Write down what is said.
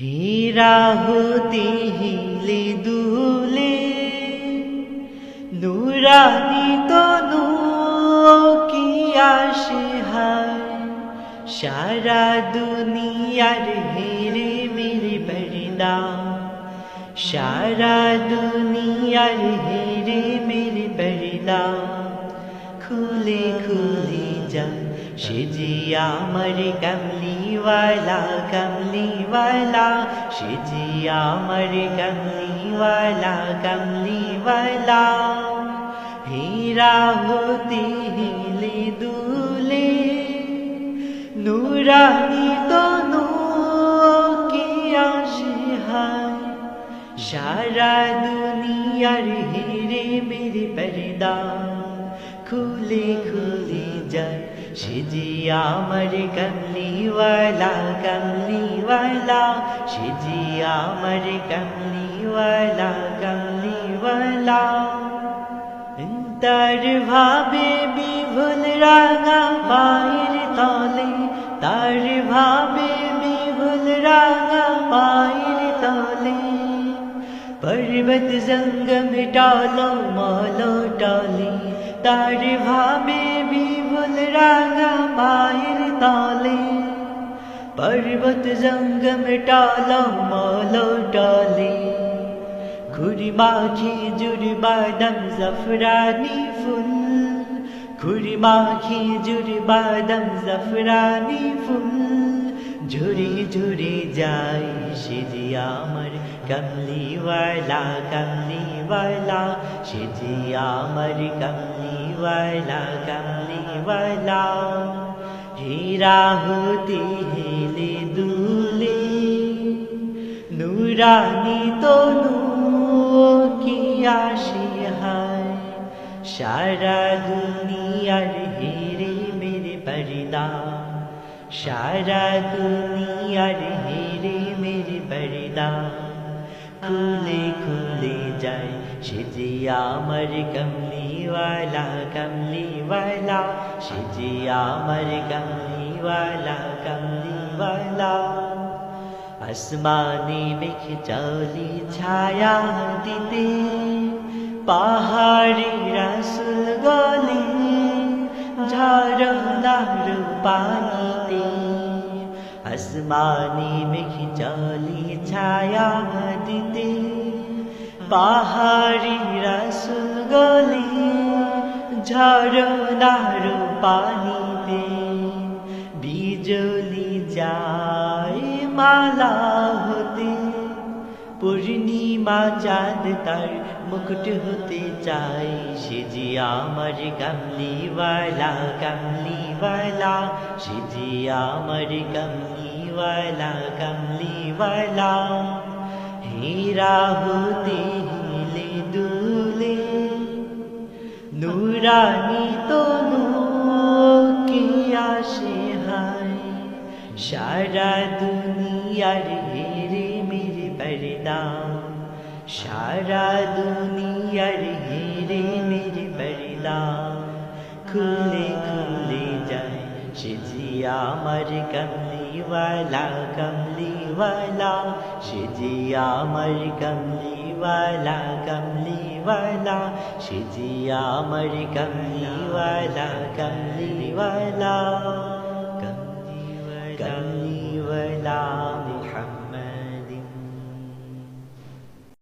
হীরা হতে হিলে দুলে, নুরানি তনু কি আসে হায়? সারা দুনিয়ার হেরে মেরে বরদা সারা দুনিয়ার হেরে মেরে বরদা খুলে খুলে যা সে যে আমার কমলিওয়ালা কমলিওয়ালা সে যে আমার কমলিওয়ালা কমলিওয়ালা হীরা হতে হিলে দুলে নুরানি তনু কি আসে হায় সারা দুনিয়ার হেরে মেরে পর্দা খুলে খুলে যায় সে যে আমার কমলিওয়ালা কমলিওয়ালা সে যে আমার কমলিওয়ালা কমলিওয়ালা তার ভাবে বিভুল রাঙা পায়ের তলে তার ভাবে বিভুল রাঙা পায়ের তলে পর্বত জঙ্গম টালো মলো টলে তার ভাবে বিভুল রাঙা পায়ের তলে পর্বত জঙ্গম টালো মলো টলে খুরি মাখি জুড়ি বাদাম জফরানি ফুল খুরি মাখি জুড়ি বাদাম জফরানি ফুল ঝুরি ঝুরি যাই সে যে আমার কমলিওয়ালা কমলিওয়ালা সে যে আমার কমলিওয়ালা কমলিওয়ালা হীরা হতে হেলে দুলে নুরানি তনু কি আসে হায় সারা দুনিয়ার হেরে মেরে পর্দা সারা দুনিয়ার হেরে মেরে পর্দা খুলে খুলে যায়। সে যে আমার কমলিওয়ালা কমলিওয়ালা। সে যে আমার কমলিওয়ালা কমলিওয়ালা। আসমানে মেঘ চলি ছায়া দিতে, পাহাড়ি রাসুল গলে, ঝরনার পানিতে আসমানে মেঘ চলি ছায়া দিতে পাহাড়ি রাসুল গলে ঝরনার পানিতে বিজলি যায় মালা হতে পূর্ণিমা চাঁদ তার মুকুট হতে চাই সে যে আমার কমলিওয়ালা কমলিওয়ালা সে যে আমার কমলিওয়ালা কমলিওয়ালা হীরা হতে হিলে দুলে নুরানি তনু কি আসে হায় সারা দুনিয়ার হেরে মেরে পর্দা সারা দুনিয়ার হেরে মেরে পর্দা খুলে খুলে যায় সে আমার কমলিওয়ালা কমলিওয়ালা সে যে আমার কমলিওয়ালা কমলিওয়ালা সে যে আমার কমলিওয়ালা কমলিওয়ালা